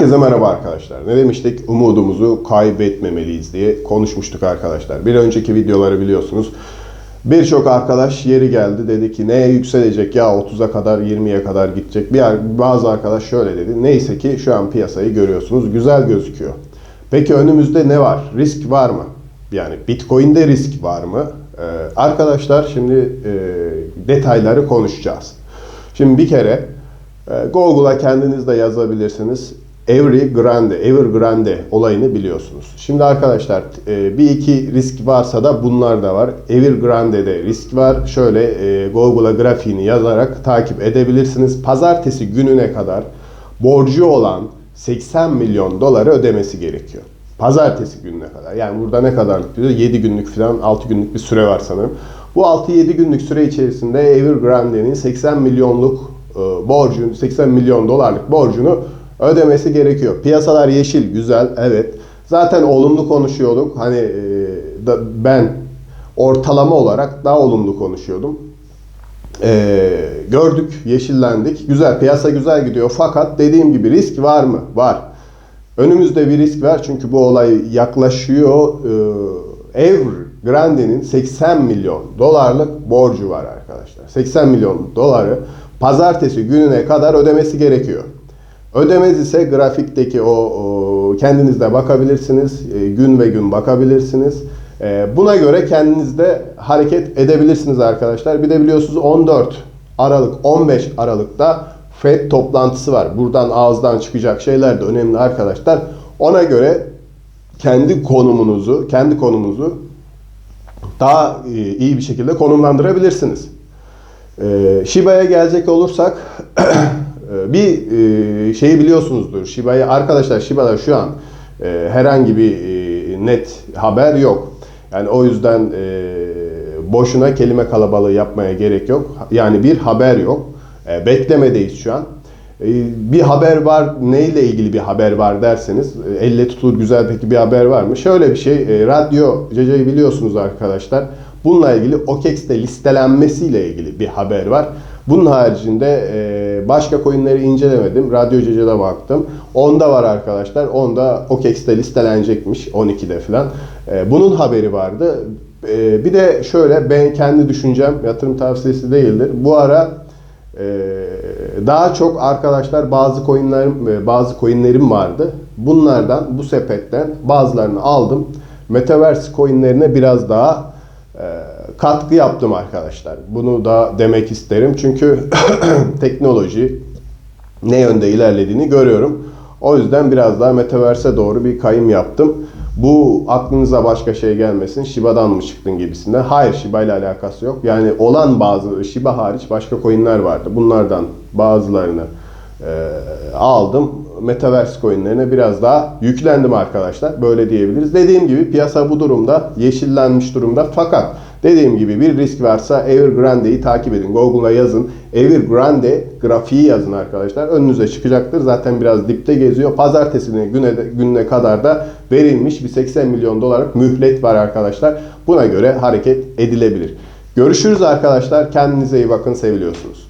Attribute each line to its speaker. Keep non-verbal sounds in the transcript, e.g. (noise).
Speaker 1: Herkese merhaba arkadaşlar. Ne demiştik? Umudumuzu kaybetmemeliyiz diye konuşmuştuk arkadaşlar. Bir önceki videoları biliyorsunuz. Birçok arkadaş yeri geldi dedi ki neye yükselecek ya 30'a kadar 20'ye kadar gidecek. Bir bazı arkadaş şöyle dedi. Neyse ki şu an piyasayı görüyorsunuz. Güzel gözüküyor. Peki önümüzde ne var? Risk var mı? Yani Bitcoin'de risk var mı? Ee, arkadaşlar şimdi e, detayları konuşacağız. Şimdi bir kere e, Google'a kendiniz de yazabilirsiniz. Evergrande, Evergrande olayını biliyorsunuz. Şimdi arkadaşlar e, bir iki risk varsa da bunlar da var. Evergrande'de risk var. Şöyle e, Google'a grafiğini yazarak takip edebilirsiniz. Pazartesi gününe kadar borcu olan 80 milyon doları ödemesi gerekiyor. Pazartesi gününe kadar. Yani burada ne kadarlık diyor? 7 günlük falan 6 günlük bir süre var sanırım. Bu 6-7 günlük süre içerisinde Evergrande'nin 80 milyonluk e, borcunu, 80 milyon dolarlık borcunu ödemesi gerekiyor. Piyasalar yeşil, güzel, evet. Zaten olumlu konuşuyorduk. Hani e, da, ben ortalama olarak daha olumlu konuşuyordum. E, gördük, yeşillendik. Güzel, piyasa güzel gidiyor. Fakat dediğim gibi risk var mı? Var. Önümüzde bir risk var çünkü bu olay yaklaşıyor. E, Evergrande'nin 80 milyon dolarlık borcu var arkadaşlar. 80 milyon doları pazartesi gününe kadar ödemesi gerekiyor. Ödemez ise grafikteki o, o kendiniz de bakabilirsiniz. E, gün ve gün bakabilirsiniz. E, buna göre kendiniz de hareket edebilirsiniz arkadaşlar. Bir de biliyorsunuz 14 Aralık 15 Aralık'ta FED toplantısı var. Buradan ağızdan çıkacak şeyler de önemli arkadaşlar. Ona göre kendi konumunuzu, kendi konumunuzu daha e, iyi bir şekilde konumlandırabilirsiniz. E, Shiba'ya gelecek olursak (clears throat) bir e, şeyi biliyorsunuzdur. Shiba'yı arkadaşlar Shiba'da şu an e, herhangi bir e, net haber yok. Yani o yüzden boşuna kelime kalabalığı yapmaya gerek yok. Yani bir haber yok. Beklemedeyiz şu an. Bir haber var. Neyle ilgili bir haber var derseniz elle tutulur güzel peki bir haber var mı? Şöyle bir şey. Radyo CC'yi biliyorsunuz arkadaşlar. Bununla ilgili OKEX'te listelenmesiyle ilgili bir haber var. Bunun haricinde e, başka coinleri incelemedim. Radyo CC'de baktım. Onda var arkadaşlar. Onda OKEX'te listelenecekmiş 12'de falan. E, bunun haberi vardı. E, bir de şöyle ben kendi düşüncem yatırım tavsiyesi değildir. Bu ara daha çok arkadaşlar bazı coinlerim bazı coinlerim vardı. Bunlardan bu sepetten bazılarını aldım. Metaverse coinlerine biraz daha katkı yaptım arkadaşlar. Bunu da demek isterim. Çünkü (clears throat) teknoloji ne yönde ilerlediğini görüyorum. O yüzden biraz daha Metaverse'e doğru bir kayım yaptım. Bu aklınıza başka şey gelmesin. Shiba'dan mı çıktın gibisinden. Hayır Shiba ile alakası yok. Yani olan bazı Shiba hariç başka coinler vardı. Bunlardan bazılarını e, aldım. Metaverse coinlerine biraz daha yüklendim arkadaşlar. Böyle diyebiliriz. Dediğim gibi piyasa bu durumda yeşillenmiş durumda. Fakat dediğim gibi bir risk varsa Evergrande'yi takip edin. Google'a yazın. Evergrande grafiği yazın arkadaşlar. Önünüze çıkacaktır. Zaten biraz dipte geziyor. Pazartesine güne, gününe kadar da verilmiş bir 80 milyon dolarlık mühlet var arkadaşlar. Buna göre hareket edilebilir. Görüşürüz arkadaşlar. Kendinize iyi bakın. Seviliyorsunuz.